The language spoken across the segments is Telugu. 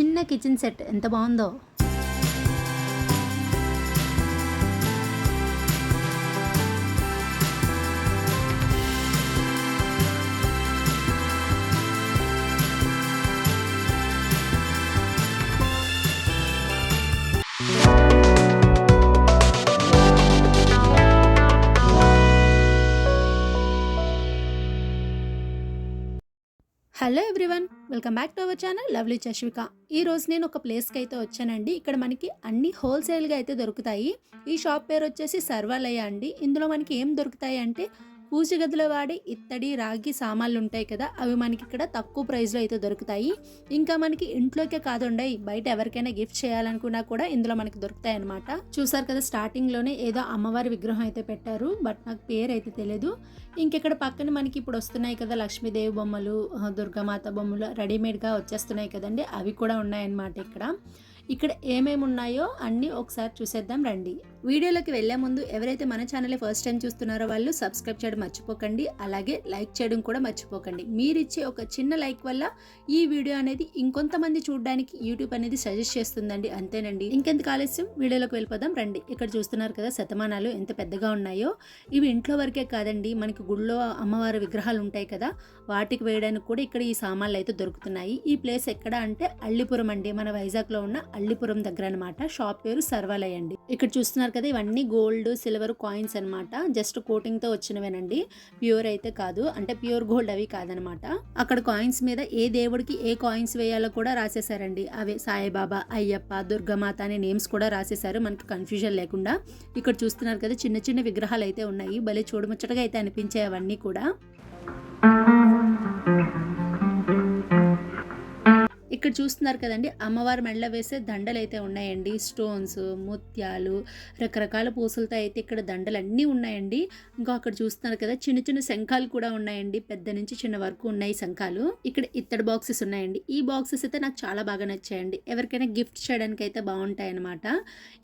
చిన్న కిచెన్ సెట్ ఎంత బాగుందో. Hello everyone welcome back to our channel lovely Chashvika. ఈ రోజు నేను ఒక ప్లేస్కి అయితే వచ్చానండి. ఇక్కడ మనకి అన్ని హోల్సేల్గా అయితే దొరుకుతాయి. ఈ షాప్ పేరు వచ్చేసి సర్వాలయ అండి. ఇందులో మనకి ఏం దొరుకుతాయి అంటే పూజగదిలో వాడే వాడి ఇత్తడి రాగి సామాన్లు ఉంటాయి కదా అవి మనకి ఇక్కడ తక్కువ ప్రైస్లో అయితే దొరుకుతాయి. ఇంకా మనకి ఇంట్లోకే కాదండి బయట ఎవరికైనా గిఫ్ట్ చేయాలనుకున్నా కూడా ఇందులో మనకి దొరుకుతాయి అనమాట చూసారు కదా స్టార్టింగ్లోనే ఏదో అమ్మవారి విగ్రహం అయితే పెట్టారు బట్ నాకు పేరు అయితే తెలియదు ఇంకెక్కడ పక్కన మనకి ఇప్పుడు వస్తున్నాయి కదా లక్ష్మీదేవి బొమ్మలు దుర్గామాత బొమ్మలు రెడీమేడ్గా వచ్చేస్తున్నాయి కదండి అవి కూడా ఉన్నాయన్నమాట ఇక్కడ. ఇక్కడ ఏమేమి ఉన్నాయో అన్నీ ఒకసారి చూసేద్దాం రండి. వీడియోలోకి వెళ్ళే ముందు ఎవరైతే మన ఛానల్ ఫస్ట్ టైం చూస్తున్నారో వాళ్ళు సబ్స్క్రైబ్ చేయడం మర్చిపోకండి. అలాగే లైక్ చేయడం కూడా మర్చిపోకండి. మీరిచ్చే ఒక చిన్న లైక్ వల్ల ఈ వీడియో అనేది ఇంకొంతమంది చూడడానికి యూట్యూబ్ అనేది సజెస్ట్ చేస్తుందండి. అంతేనండి. ఇంకెందుకు ఆలస్యం? వీడియోలోకి వెళ్ళిపోదాం రండి. ఇక్కడ చూస్తున్నారు కదా శతమానాలు ఎంత పెద్దగా ఉన్నాయో. ఇవి ఇంట్లో వరకే కాదండి. మనకి గుళ్ళో అమ్మవారి విగ్రహాలు ఉంటాయి కదా. వాటికి వేయడానికి కూడా ఇక్కడ ఈ సామాన్లు అయితే దొరుకుతున్నాయి. ఈ ప్లేస్ ఎక్కడ అంటే అల్లిపురం అండి. మన వైజాగ్లో ఉన్న అల్లిపురం దగ్గర అనమాట షాప్ పేరు సర్వాలయ అండి. ఇక్కడ చూస్తున్నారు కదా ఇవన్నీ గోల్డ్ సిల్వర్ కాయిన్స్ అన్నమాట. జస్ట్ కోటింగ్తో వచ్చినవేనండి. ప్యూర్ అయితే కాదు. అంటే ప్యూర్ గోల్డ్ అవి కాదనమాట అక్కడ కాయిన్స్ మీద ఏ దేవుడికి ఏ కాయిన్స్ వేయాలో కూడా రాసేసారండి అవే సాయిబాబా అయ్యప్ప దుర్గమాత అనే నేమ్స్ కూడా రాసేశారు. మనకి కన్ఫ్యూజన్ లేకుండా. ఇక్కడ చూస్తున్నారు కదా చిన్న చిన్న విగ్రహాలు అయితే ఉన్నాయి. భలే చూడముచ్చటగా అయితే అనిపించాయి అవన్నీ కూడా. ఇక్కడ చూస్తున్నారు కదండి అమ్మవారి మెడలో వేసే దండలు అయితే ఉన్నాయండి. స్టోన్స్ ముత్యాలు రకరకాల పూసలతో అయితే ఇక్కడ దండలు అన్నీ ఉన్నాయండి. ఇంకా అక్కడ చూస్తున్నారు కదా చిన్న చిన్న శంఖాలు కూడా ఉన్నాయండి. పెద్ద నుంచి చిన్న వరకు ఉన్నాయి శంఖాలు. ఇక్కడ ఇత్తడి బాక్సెస్ ఉన్నాయండి. ఈ బాక్సెస్ అయితే నాకు చాలా బాగా నచ్చాయండి. ఎవరికైనా గిఫ్ట్ చేయడానికి అయితే బాగుంటాయి అనమాట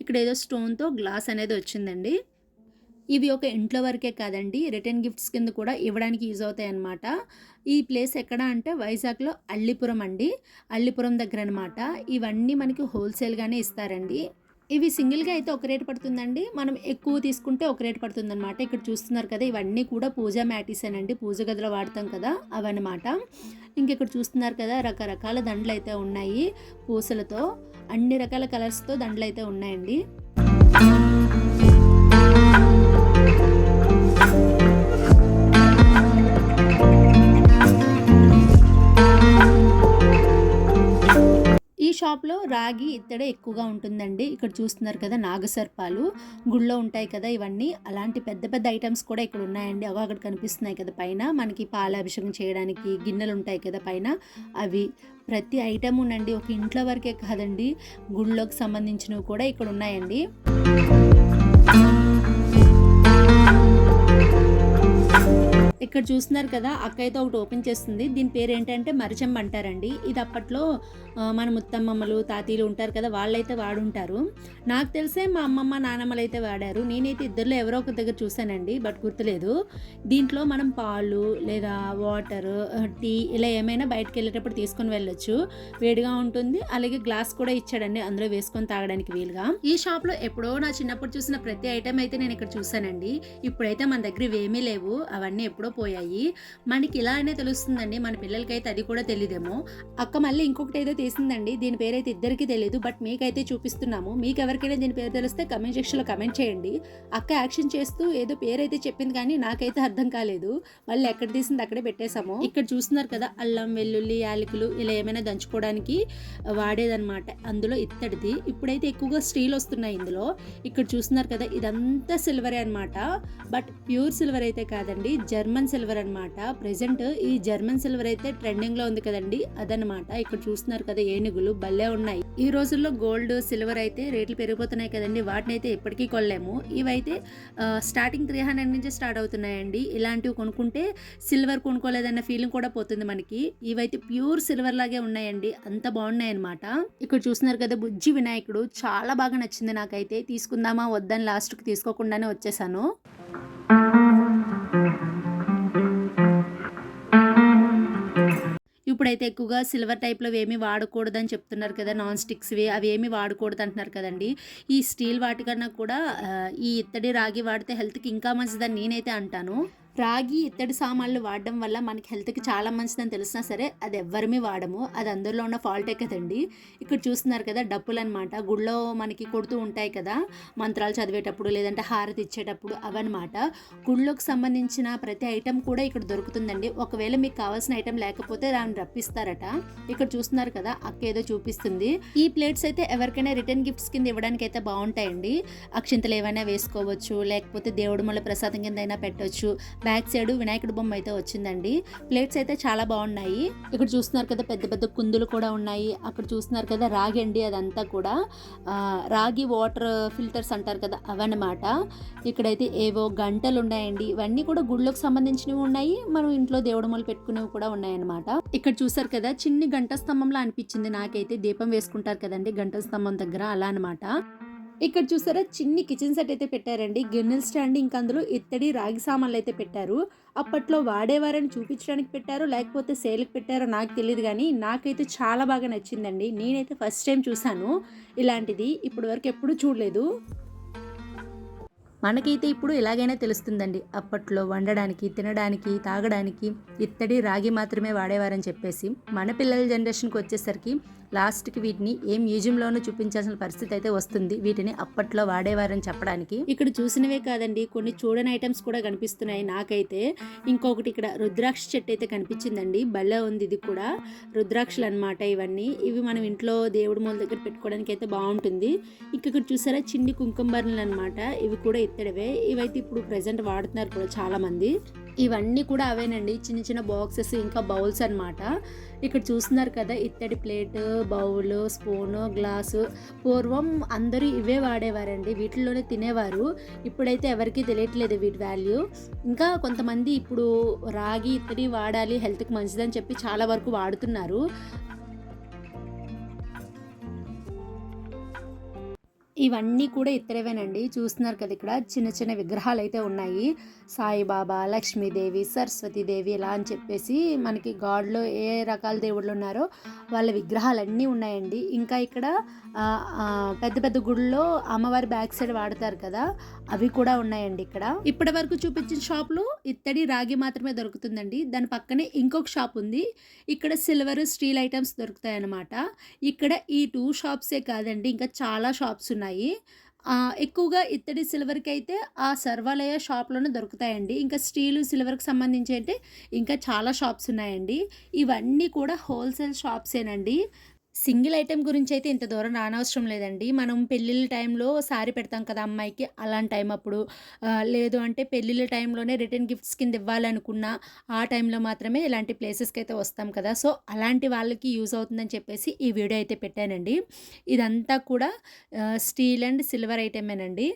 ఇక్కడ ఏదో స్టోన్తో గ్లాస్ అనేది వచ్చిందండి. ఇవి ఒక ఇంట్లో వరకే కాదండి. రిటర్న్ గిఫ్ట్స్ కింద కూడా ఇవ్వడానికి యూజ్ అవుతాయి అన్నమాట. ఈ ప్లేస్ ఎక్కడ అంటే వైజాగ్లో అల్లిపురం అండి. అల్లిపురం దగ్గర అనమాట ఇవన్నీ మనకి హోల్సేల్గానే ఇస్తారండి. ఇవి సింగిల్గా అయితే ఒక రేట్ పడుతుందండి. మనం ఎక్కువ తీసుకుంటే ఒక రేట్ పడుతుందనమాట ఇక్కడ చూస్తున్నారు కదా ఇవన్నీ కూడా పూజా మ్యాటీస్ అండి పూజ గదిలో వాడతాం కదా అవన్నమాట. ఇంక ఇక్కడ చూస్తున్నారు కదా రకరకాల దండలు అయితే ఉన్నాయి పూసలతో. అన్ని రకాల కలర్స్తో దండలు అయితే ఉన్నాయండి. షాప్లో రాగి ఇత్తడే ఎక్కువగా ఉంటుందండి. ఇక్కడ చూస్తున్నారు కదా నాగసర్పాలు గుళ్ళో ఉంటాయి కదా ఇవన్నీ. అలాంటి పెద్ద పెద్ద ఐటమ్స్ కూడా ఇక్కడ ఉన్నాయండి. అవి అక్కడ కనిపిస్తున్నాయి కదా పైన. మనకి పాలాభిషేకం చేయడానికి గిన్నెలు ఉంటాయి కదా పైన. అవి ప్రతి ఐటమ్ ఉండండి ఒక ఇంట్లో వరకే కాదండి. గుళ్ళోకి సంబంధించినవి కూడా ఇక్కడ ఉన్నాయండి. ఇక్కడ చూస్తున్నారు కదా అక్క అయితే ఒకటి ఓపెన్ చేస్తుంది. దీని పేరు ఏంటంటే మరచెంబ అంటారండి. ఇది అప్పట్లో మన ముత్తమ్మమ్మలు తాతీలు ఉంటారు కదా వాళ్ళైతే వాడుంటారు. నాకు తెలిసే మా అమ్మమ్మ నానమ్మలు అయితే వాడారు. నేనైతే ఇద్దరులో ఎవరో ఒక దగ్గర చూశానండి బట్ గుర్తులేదు. దీంట్లో మనం పాలు లేదా వాటర్ టీ ఇలా ఏమైనా బయటకు వెళ్ళేటప్పుడు తీసుకొని వెళ్ళొచ్చు. వేడిగా ఉంటుంది. అలాగే గ్లాస్ కూడా ఇచ్చాడండి అందులో వేసుకొని తాగడానికి వీలుగా. ఈ షాప్లో ఎప్పుడో నా చిన్నప్పుడు చూసిన ప్రతి ఐటెం అయితే నేను ఇక్కడ చూశానండి. ఇప్పుడైతే మన దగ్గర ఇవేమీ లేవు. అవన్నీ ఎప్పుడో పోయాయి. మనకి ఇలా అనే తెలుస్తుందండి. మన పిల్లలకైతే అది కూడా తెలియదేమో అక్క మళ్ళీ ఇంకొకటి ఏదో తీసిందండి. దీని పేరైతే ఇద్దరికి తెలియదు బట్ మీకైతే చూపిస్తున్నాము. మీకు ఎవరికైనా దీని పేరు తెలిస్తే కమెంట్ సెక్షన్లో కమెంట్ చేయండి. అక్క యాక్షన్ చేస్తూ ఏదో పేరైతే చెప్పింది కానీ నాకైతే అర్థం కాలేదు. మళ్ళీ ఎక్కడ తీసింది అక్కడే పెట్టేశాము. ఇక్కడ చూస్తున్నారు కదా అల్లం వెల్లుల్లి యాలకులు ఇలా ఏమైనా దంచుకోవడానికి వాడేదన్నమాట. అందులో ఇత్తడిది. ఇప్పుడైతే ఎక్కువగా స్టీల్ వస్తున్నాయి ఇందులో. ఇక్కడ చూస్తున్నారు కదా ఇదంతా సిల్వరే అన్నమాట. బట్ ప్యూర్ సిల్వర్ అయితే కాదండి జర్మన్ జర్మన్ సిల్వర్ అనమాట ప్రెసెంట్ ఈ జర్మన్ సిల్వర్ అయితే ట్రెండింగ్లో ఉంది కదండి అదనమాట ఇక్కడ చూస్తున్నారు కదా ఏనుగులు భలే ఉన్నాయి. ఈ రోజుల్లో గోల్డ్ సిల్వర్ అయితే రేట్లు పెరిగిపోతున్నాయి కదండి వాటిని అయితే ఎప్పటికీ కొనలేము. ఇవైతే స్టార్టింగ్ త్రీ హండ్రెడ్ నుంచి స్టార్ట్ అవుతున్నాయండి. ఇలాంటివి కొనుక్కుంటే సిల్వర్ కొనుక్కోలేదన్న ఫీలింగ్ కూడా పోతుంది మనకి. ఇవైతే ప్యూర్ సిల్వర్ లాగే ఉన్నాయండి అంత బాగున్నాయి అనమాట ఇక్కడ చూస్తున్నారు కదా బుజ్జి వినాయకుడు చాలా బాగా నచ్చింది నాకైతే. తీసుకుందామా వద్దని లాస్ట్కి తీసుకోకుండానే వచ్చేసాను. ఇప్పుడైతే ఎక్కువగా సిల్వర్ టైప్‌లో ఏమి వాడకూడదని చెప్తున్నారు కదా! నాన్ స్టిక్స్‌వి అవి ఏమి వాడకూడదు అంటున్నారు కదండీ! ఈ స్టీల్ వాటికన్నా కూడా ఈ ఇత్తడి, రాగి వాడితే హెల్త్‌కి ఇంకా మంచిదని నేనైతే అంటాను. రాగి, ఇత్తడి సామాన్లు వాడడం వల్ల మనకి హెల్త్‌కి చాలా మంచిదని తెలిసినా సరే అది ఎవ్వరిమీ వాడము. అది అందరిలో ఉన్న ఫాల్టే కదండి ఇక్కడ చూస్తున్నారు కదా! డప్పులనమాట. గుళ్ళో మనకి కొడుతూ ఉంటాయి కదా! మంత్రాలు చదివేటప్పుడు లేదంటే హారతి ఇచ్చేటప్పుడు అవన్నమాట. గుళ్ళోకి సంబంధించిన ప్రతి ఐటెం కూడా ఇక్కడ దొరుకుతుందండి. ఒకవేళ మీకు కావాల్సిన ఐటెం లేకపోతే దాన్ని రప్పిస్తారట. ఇక్కడ చూస్తున్నారు కదా! అక్క ఏదో చూపిస్తుంది. ఈ ప్లేట్స్ అయితే ఎవరికైనా రిటర్న్ గిఫ్ట్స్ కింద ఇవ్వడానికి అయితే బాగుంటాయండి అక్షింతలు ఏవైనా వేసుకోవచ్చు. లేకపోతే దేవుడి మూల ప్రసాదం కింద అయినా పెట్టొచ్చు. బ్యాక్ సైడ్ వినాయకుడి బొమ్మ అయితే వచ్చిందండి. ప్లేట్స్ అయితే చాలా బాగున్నాయి ఇక్కడ చూస్తున్నారు కదా! పెద్ద పెద్ద కుందులు కూడా ఉన్నాయి. అక్కడ చూస్తున్నారు కదా! రాగి అండి అదంతా కూడా. రాగి వాటర్ ఫిల్టర్స్ అంటారు కదా! అవన్నమాట. ఇక్కడైతే ఏవో గంటలు ఉన్నాయండి ఇవన్నీ కూడా గుడిలోకి సంబంధించినవి ఉన్నాయి. మనం ఇంట్లో దేవుడు మూల పెట్టుకునేవి కూడా ఉన్నాయన్నమాట. ఇక్కడ చూసారు కదా! చిన్ని గంట స్తంభంలో అనిపించింది నాకైతే. దీపం వేసుకుంటారు కదండి గంట స్తంభం దగ్గర అలా అనమాట. ఇక్కడ చూసారా చిన్ని కిచెన్ సెట్ అయితే పెట్టారండి. గిన్నెల స్టాండ్ ఇంకా అందులో ఇత్తడి, రాగి సామాన్లు అయితే పెట్టారు. అప్పట్లో వాడేవారని చూపించడానికి పెట్టారో లేకపోతే సేల్‌కి పెట్టారో నాకు తెలియదు కానీ నాకైతే చాలా బాగా నచ్చిందండి. నేనైతే ఫస్ట్ టైం చూశాను ఇలాంటిది. ఇప్పటివరకు ఎప్పుడూ చూడలేదు. మనకైతే ఇప్పుడు ఎలాగైనా తెలుస్తుందండి. అప్పట్లో వండడానికి, తినడానికి, తాగడానికి ఇత్తడి, రాగి మాత్రమే వాడేవారని చెప్పేసి. మన పిల్లల జనరేషన్‌కి వచ్చేసరికి లాస్ట్‌కి వీటిని ఏ మ్యూజియంలోనూ చూపించాల్సిన పరిస్థితి అయితే వస్తుంది. వీటిని అప్పట్లో వాడేవారని చెప్పడానికి. ఇక్కడ చూసినవే కాదండి కొన్ని చూడని ఐటమ్స్ కూడా కనిపిస్తున్నాయి నాకైతే. ఇంకొకటి ఇక్కడ రుద్రాక్ష చెట్టు అయితే కనిపించిందండి. భలే ఉంది ఇది కూడా. రుద్రాక్షలు అనమాట ఇవన్నీ. ఇవి మనం ఇంట్లో దేవుడి మూల దగ్గర పెట్టుకోవడానికి అయితే బాగుంటుంది ఇంక ఇక్కడ చూసారా చిన్ని కుంకుమ అనమాట. ఇవి కూడా ఇత్తడివే. ఇవైతే ఇప్పుడు ప్రజెంట్ వాడుతున్నారు కూడా చాలామంది. ఇవన్నీ కూడా అవేనండి. చిన్న చిన్న బాక్సెస్ ఇంకా బౌల్స్ అనమాట. ఇక్కడ చూస్తున్నారు కదా! ఇత్తడి ప్లేటు, బౌలు, స్పూను, గ్లాసు. పూర్వం అందరూ ఇవే వాడేవారండి. వీటిల్లోనే తినేవారు. ఇప్పుడైతే ఎవరికీ తెలియట్లేదు వీటి వాల్యూ. ఇంకా కొంతమంది ఇప్పుడు రాగి, ఇత్తడి వాడాలి హెల్త్‌కి మంచిదని చెప్పి చాలా వరకు వాడుతున్నారు. ఇవన్నీ కూడా ఇత్తడివేనండి. చూస్తున్నారు కదా! ఇక్కడ చిన్న చిన్న విగ్రహాలు అయితే ఉన్నాయి. సాయిబాబా, లక్ష్మీదేవి, సరస్వతీదేవి ఇలా అని చెప్పేసి మనకి గాడ్‌లో ఏ రకాల దేవుళ్ళు ఉన్నారో వాళ్ళ విగ్రహాలన్నీ ఉన్నాయండి. ఇంకా ఇక్కడ పెద్ద పెద్ద గుడిలో అమ్మవారి బ్యాక్ సైడ్ వాడతారు కదా! అవి కూడా ఉన్నాయండి ఇక్కడ. ఇప్పటి వరకు చూపించిన షాప్‌లో ఇత్తడి, రాగి మాత్రమే దొరుకుతుందండి. దాని పక్కనే ఇంకొక షాప్ ఉంది. ఇక్కడ సిల్వర్, స్టీల్ ఐటమ్స్ దొరుకుతాయి అన్నమాట ఇక్కడ ఈ టూ షాప్సే కాదండి ఇంకా చాలా షాప్స్ ఉన్నాయి. ఎక్కువగా ఇత్తడి, సిల్వర్కి అయితే ఆ సర్వాలయ షాప్‌లోనే దొరుకుతాయండి. ఇంకా స్టీలు, సిల్వర్‌కి సంబంధించి అంటే ఇంకా చాలా షాప్స్ ఉన్నాయండి. ఇవన్నీ కూడా హోల్‌సేల్ షాప్సేనండి. సింగిల్ ఐటెం గురించి అయితే ఇంత దూరం రానవసరం లేదండి. మనం పెళ్ళిళ్ళ టైంలో సారీ పెడతాం కదా అమ్మాయికి అలాంటి టైం అప్పుడు లేదు అంటే పెళ్ళిళ్ళ టైంలోనే రిటర్న్ గిఫ్ట్స్ కింద ఇవ్వాలనుకున్న ఆ టైంలో మాత్రమే ఇలాంటి ప్లేసెస్‌కి అయితే వస్తాం కదా! సో అలాంటి వాళ్ళకి యూజ్ అవుతుందని చెప్పేసి ఈ వీడియో అయితే పెట్టానండి. ఇదంతా కూడా స్టీల్ అండ్ సిల్వర్ ఐటమేనండి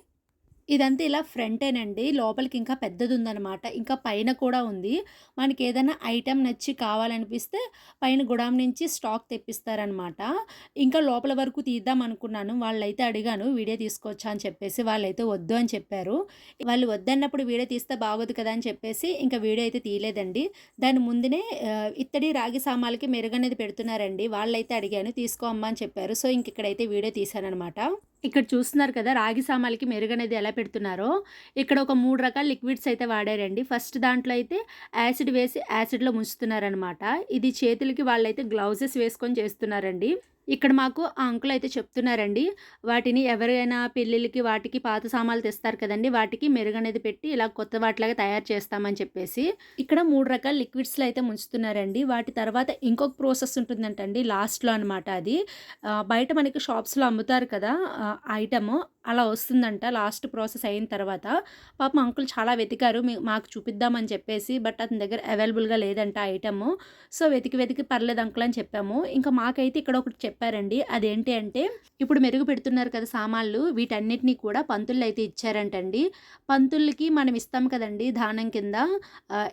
ఇదంతా ఇలా ఫ్రంటేనండి. లోపలికి ఇంకా పెద్దది ఉందన్నమాట ఇంకా పైన కూడా ఉంది. మనకి ఏదైనా ఐటెం నచ్చి కావాలనిపిస్తే పైన గుడాం నుంచి స్టాక్ తెప్పిస్తారనమాట. ఇంకా లోపల వరకు తీద్దాం అనుకున్నాను. వాళ్ళైతే అడిగాను వీడియో తీసుకోవచ్చా అని చెప్పేసి. వాళ్ళైతే వద్దు అని చెప్పారు. వాళ్ళు వద్దన్నప్పుడు వీడియో తీస్తే బాగోదు కదా అని చెప్పేసి ఇంకా వీడియో అయితే తీయలేదండి. దాని ముందునే ఇత్తడి, రాగి సామాన్లకి మెరుగనేది పెడుతున్నారండి. వాళ్ళైతే అడిగాను తీసుకో అమ్మా అని చెప్పారు. సో ఇంక ఇక్కడైతే వీడియో తీశానమాట ఇక్కడ చూస్తున్నారు కదా! రాగి సామాలకి మెరుగనేది ఎలా పెడుతున్నారో. ఇక్కడ ఒక మూడు రకాల లిక్విడ్స్ అయితే వాడారండి. ఫస్ట్ దాంట్లో అయితే యాసిడ్ వేసి యాసిడ్‌లో ముంచుతున్నారనమాట. ఇది చేతులకి వాళ్ళైతే గ్లౌజెస్ వేసుకొని చేస్తున్నారండి. ఇక్కడ మాకు ఆ అంకుల్ అయితే చెప్తున్నారండి. వాటిని ఎవరైనా పెళ్ళిళ్ళకి వాటికి పాత సామాన్లు తెస్తారు కదండి వాటికి మెరుగనేది పెట్టి ఇలా కొత్త వాటిలాగా తయారు చేస్తామని చెప్పేసి. ఇక్కడ మూడు రకాల లిక్విడ్స్‌లో అయితే ముంచుతున్నారండి. వాటి తర్వాత ఇంకొక ప్రాసెస్ ఉంటుందంటండి లాస్ట్‌లో అనమాట అది. బయట మనకి షాప్స్‌లో అమ్ముతారు కదా! ఆహ్, ఐటెము అలా వస్తుందంట లాస్ట్ ప్రాసెస్ అయిన తర్వాత. పాపం అంకుల్ చాలా వెతికారు. మీ మాకు చూపిద్దామని చెప్పేసి. బట్ అతని దగ్గర అవైలబుల్‌గా లేదంట ఐటమ్ సో వెతికి వెతికి పర్లేదు అంకుల్ అని చెప్పాము. ఇంకా మాకైతే ఇక్కడ ఒకటి చెప్పారండి. అదేంటి అంటే ఇప్పుడు మెరుగు పెడుతున్నారు కదా సామాన్లు వీటన్నిటిని కూడా పంతులైతే ఇచ్చారంటండి. పంతులకి మనం ఇస్తాం కదండి దానం కింద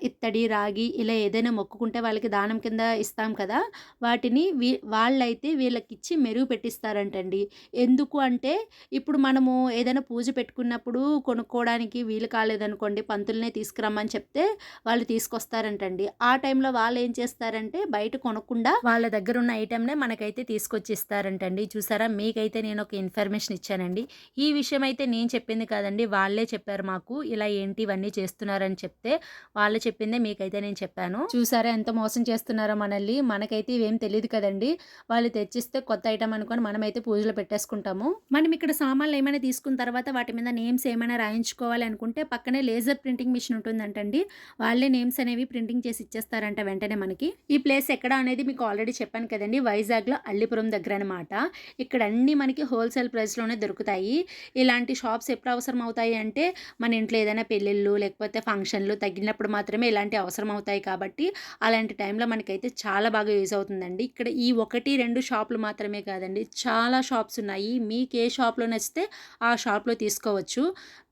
ఇత్తడి, రాగి ఇలా ఏదైనా మొక్కుకుంటే వాళ్ళకి దానం కింద ఇస్తాం కదా! వాటిని వీ వాళ్ళైతే వీళ్ళకిచ్చి మెరుగు పెట్టిస్తారంటండి. ఎందుకు అంటే ఇప్పుడు మన మనము ఏదైనా పూజ పెట్టుకున్నప్పుడు కొనుక్కోవడానికి వీలు కాలేదనుకోండి పంతులనే తీసుకురమ్మని చెప్తే వాళ్ళు తీసుకొస్తారంటండి. ఆ టైంలో వాళ్ళు ఏం చేస్తారంటే బయట కొనకుండా వాళ్ళ దగ్గర ఉన్న ఐటెంనే మనకైతే తీసుకొచ్చి ఇస్తారంటండి చూసారా? మీకైతే నేను ఒక ఇన్ఫర్మేషన్ ఇచ్చానండి. ఈ విషయం అయితే నేను చెప్పింది కాదండి. వాళ్ళే చెప్పారు మాకు ఇలా ఏంటి ఇవన్నీ చేస్తున్నారని చెప్తే వాళ్ళు చెప్పిందే మీకైతే నేను చెప్పాను. చూసారా? ఎంత మోసం చేస్తున్నారో మనల్ని. మనకైతే ఇవేం తెలియదు కదండి. వాళ్ళు తెచ్చిస్తే కొత్త ఐటమ్ అనుకొని మనమైతే పూజలో పెట్టేసుకుంటాము. మనం ఇక్కడ సామాన్లు ఏమైనా తీసుకున్న తర్వాత వాటి మీద నేమ్స్ ఏమైనా రాయించుకోవాలి అనుకుంటే పక్కనే లేజర్ ప్రింటింగ్ మిషన్ ఉంటుందంటండి. వాళ్ళే నేమ్స్ అనేవి ప్రింటింగ్ చేసి ఇచ్చేస్తారంట వెంటనే మనకి. ఈ ప్లేస్ ఎక్కడ అనేది మీకు ఆల్రెడీ చెప్పాను కదండి. వైజాగ్లో అల్లిపురం దగ్గర అనమాట ఇక్కడ అన్ని మనకి హోల్సేల్ ప్రైస్లోనే దొరుకుతాయి. ఇలాంటి షాప్స్ ఎప్పుడు అవసరం అవుతాయి అంటే మన ఇంట్లో ఏదైనా పెళ్ళిళ్ళు లేకపోతే ఫంక్షన్లు తగ్గినప్పుడు మాత్రమే ఇలాంటి అవసరం అవుతాయి కాబట్టి అలాంటి టైంలో మనకైతే చాలా బాగా యూజ్ అవుతుందండి. ఇక్కడ ఈ ఒకటి రెండు షాపులు మాత్రమే కాదండి. చాలా షాప్స్ ఉన్నాయి. మీకు ఏ షాప్లో నచ్చితే ఆ షాప్లో తీసుకోవచ్చు.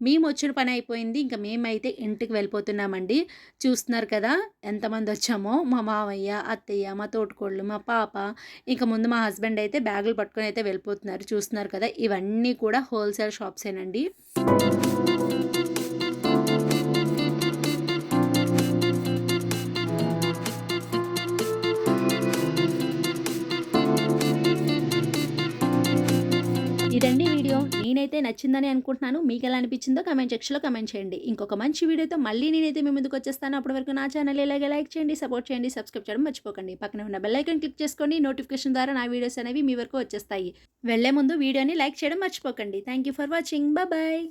మేము వచ్చిన పని అయిపోయింది. ఇంకా మేమైతే ఇంటికి వెళ్ళిపోతున్నామండి. చూస్తున్నారు కదా ఎంతమంది వచ్చామో. మా మామయ్య అత్తయ్య మా తోటికోళ్ళు మా పాప ఇంకా ముందు మా హస్బెండ్ అయితే బ్యాగులు పట్టుకొని అయితే వెళ్ళిపోతున్నారు. చూస్తున్నారు కదా ఇవన్నీ కూడా హోల్సేల్ షాప్సేనండి. ఇదండి వీడియో. అయితే నచ్చిందని అనుకుంటున్నాను మీకు ఎలా అనిపించిందో కమెంట్ సెక్షన్లో కమెంట్ చేయండి. ఇంకొక మంచి వీడియోతో మళ్ళీ నేనైతే మీ ముందుకు వచ్చేస్తాను. అప్పటి వరకు నా ఛానల్ ఇలాగే లైక్ చేయండి సపోర్ట్ చేయండి సబ్స్క్రైబ్ చేయడం మర్చిపోకండి. పక్కన ఉన్న బెల్ ఐకాన్ క్లిక్ చేసుకోండి నోటిఫికేషన్ ద్వారా నా వీడియోస్ అనేవి మీ వరకు వచ్చేస్తాయి. వెళ్ళే ముందు వీడియోని లైక్ చేయడం మర్చిపోకండి. Thank you for watching. Bye.